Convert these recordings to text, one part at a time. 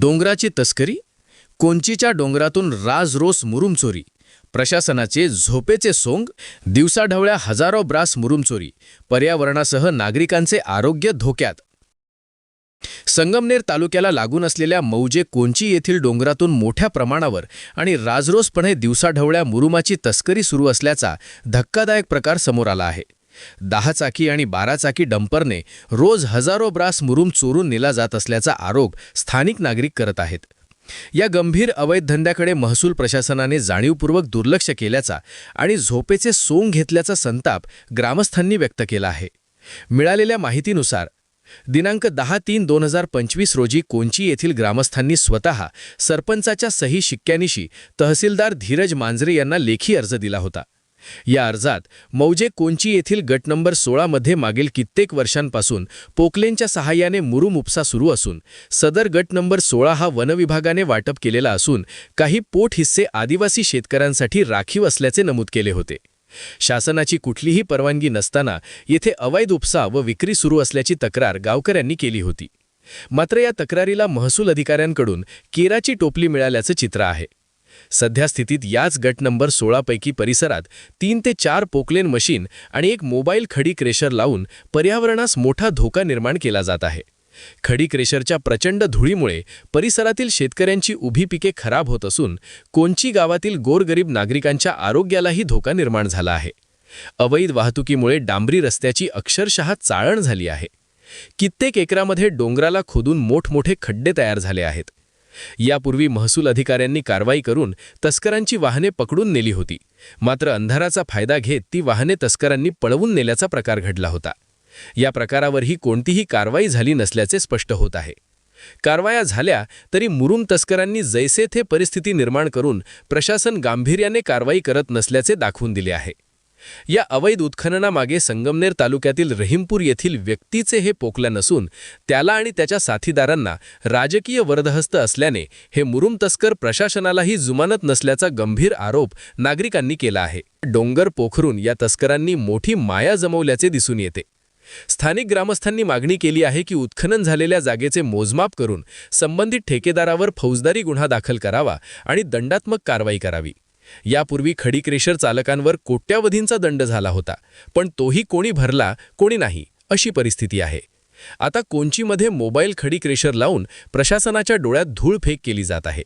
डोंगराची तस्करी कोंचीच्या डोंगरातून राजरोस मुरुमचोरी प्रशासनाचे झोपेचे सोंग दिवसाढवळ्या हजारो ब्रास मुरुमचोरी पर्यावरणासह नागरिकांचे आरोग्य धोक्यात. संगमनेर तालुक्याला लागून असलेल्या मौजे कोंची येथील डोंगरातून मोठ्या प्रमाणावर आणि राजरोसपणे दिवसाढवळ्या मुरुमाची तस्करी सुरू असल्याचा धक्कादायक प्रकार समोर आला आहे. दहा चाकी आणि बारा चाकी डंपरने रोज हजारो ब्रास मुरुम चोरून नेला जात असल्याचा आरोप स्थानिक नागरिक करत आहेत. या गंभीर अवैध धंद्याकडे महसूल प्रशासनाने जाणीवपूर्वक दुर्लक्ष केल्याचा आणि झोपेचे सोंग घेतल्याचा संताप ग्रामस्थांनी व्यक्त केला आहे. मिळालेल्या माहितीनुसार दिनांक दहा तीन दोन हजार पंचवीस रोजी कोंची येथील ग्रामस्थांनी स्वतः सरपंचाच्या सही शिक्क्यानिशी तहसीलदार धीरज मांजरे यांना लेखी अर्ज दिला होता. या अर्जात मौजे कोंची येथील गट नंबर सोळामध्ये मागील कित्येक वर्षांपासून पोकलेनच्या सहाय्याने मुरुम उपसा सुरू असून सदर गट नंबर सोळा हा वनविभागाने वाटप केलेला असून काही पोट हिस्से आदिवासी शेतकऱ्यांसाठी राखीव असल्याचे नमूद केले होते. शासनाची कुठलीही परवानगी नसताना येथे अवैध उपसा व विक्री सुरू असल्याची तक्रार गावकऱ्यांनी केली होती. मात्र या तक्रारीला महसूल अधिकाऱ्यांकडून केराची टोपली मिळाल्याचं चित्र आहे. सध्या स्थितीत याच गट नंबर सोळापैकी परिसरात तीन ते चार पोकलेन मशीन आणि एक मोबाईल खडी क्रेशर लावून पर्यावरणास मोठा धोका निर्माण केला जात आहे. खडी क्रेशरच्या प्रचंड धुळीमुळे परिसरातील शेतकऱ्यांची उभी पिके खराब होत असून कोंची गावातील गोरगरीब नागरिकांच्या आरोग्यालाही धोका निर्माण झाला आहे. अवैध वाहतुकीमुळे डांबरी रस्त्याची अक्षरशः चाळण झाली आहे. कित्येक एकरामध्ये डोंगराला खोदून मोठमोठे खड्डे तयार झाले आहेत. यापूर्वी महसूल अधिकाऱ्यांनी कारवाई करून तस्करांची वाहने पकडून नेली होती. मात्र अंधाराचा फायदा घेत ती वाहने तस्करांनी पळवून नेल्याचा प्रकार घडला होता. या प्रकारावरही कोणतीही कारवाई झाली नसल्याचे स्पष्ट होत आहे. कारवाया झाल्या तरी मुरुम तस्करांनी जैसे थे परिस्थिती निर्माण करून प्रशासन गांभीर्याने कारवाई करत नसल्याचे दाखवून दिले आहे. या अवैध उत्खननामागे संगमनेर तालुक्यातील रहीमपूर येथील व्यक्तीचे हे पोकलं नसून त्याला आणि त्याच्या साथीदारांना राजकीय वरदहस्त असल्याने हे मुरुम तस्कर प्रशासनालाही जुमानत नसल्याचा गंभीर आरोप नागरिकांनी केला आहे. डोंगर पोखरून या तस्करांनी मोठी माया जमवल्याचे दिसून येते. स्थानिक ग्रामस्थांनी मागणी केली आहे की उत्खनन झालेल्या जागेचे मोजमाप करून संबंधित ठेकेदारावर फौजदारी गुन्हा दाखल करावा आणि दंडात्मक कारवाई करावी. यापूर्वी खडी क्रेशर चालकांवर कोट्यावधींचा दंड झाला होता पण तोही कोणी भरला कोणी नाही अशी परिस्थिती आहे. आता कोंचीमध्ये मोबाईल खडी क्रेशर लावून प्रशासनाच्या डोळ्यात धूळ फेक केली जात आहे.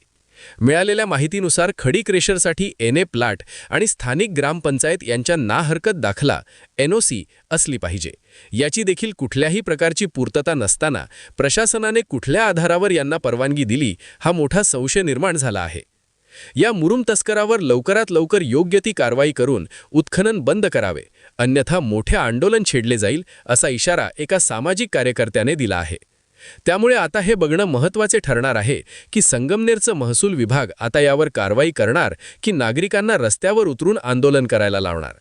मिळालेल्या माहितीनुसार खडी क्रेशरसाठी एन ए प्लाट आणि स्थानिक ग्रामपंचायत यांच्या ना हरकत दाखला एनओसी असली पाहिजे. याची देखील कुठल्याही प्रकारची पूर्तता नसताना प्रशासनाने कुठल्या आधारावर यांना परवानगी दिली हा मोठा संशय निर्माण झाला आहे. या मुरुम तस्करावर लवकरात लवकर योग्य ती कारवाई करून उत्खनन बंद करावे अन्यथा मोठे आंदोलन छेडले जाईल असा इशारा एका सामाजिक कार्यकर्त्याने दिला आहे. त्यामुळे आता हे बघणं महत्त्वाचे ठरणार आहे की संगमनेरचं महसूल विभाग आता यावर कारवाई करणार की नागरिकांना रस्त्यावर उतरून आंदोलन करायला लावणार.